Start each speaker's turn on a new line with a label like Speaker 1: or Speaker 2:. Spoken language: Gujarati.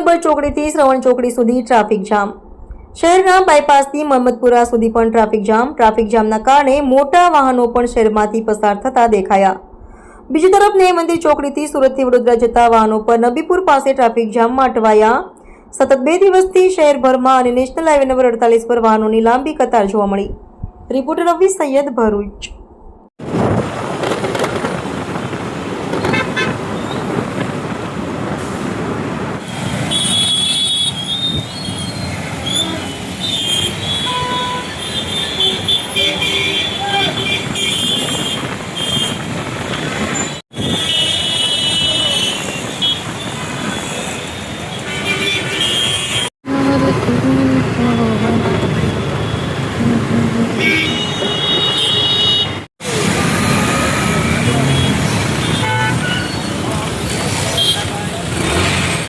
Speaker 1: નંબર ચોકડીથી શ્રવણ ચોકડી સુધી ટ્રાફિક જામ. શહેરના બાયપાસથી મહમ્મદપુરા સુધી પણ ટ્રાફિક જામ. ટ્રાફિક જામના કારણે મોટા વાહનો પણ શહેરમાંથી પસાર થતા દેખાયા. બીજી તરફ નેહ મંદિર ચોકડીથી સુરતથી વડોદરા જતા વાહનો પર નબીપુર પાસે ટ્રાફિક જામમાં અટવાયા સતત બે દિવસથી શહેરભરમાં અને નેશનલ હાઈવે નંબર અડતાલીસ પર વાહનોની લાંબી કતાર જોવા મળી. રિપોર્ટર રવિ સૈયદ ભરૂચ.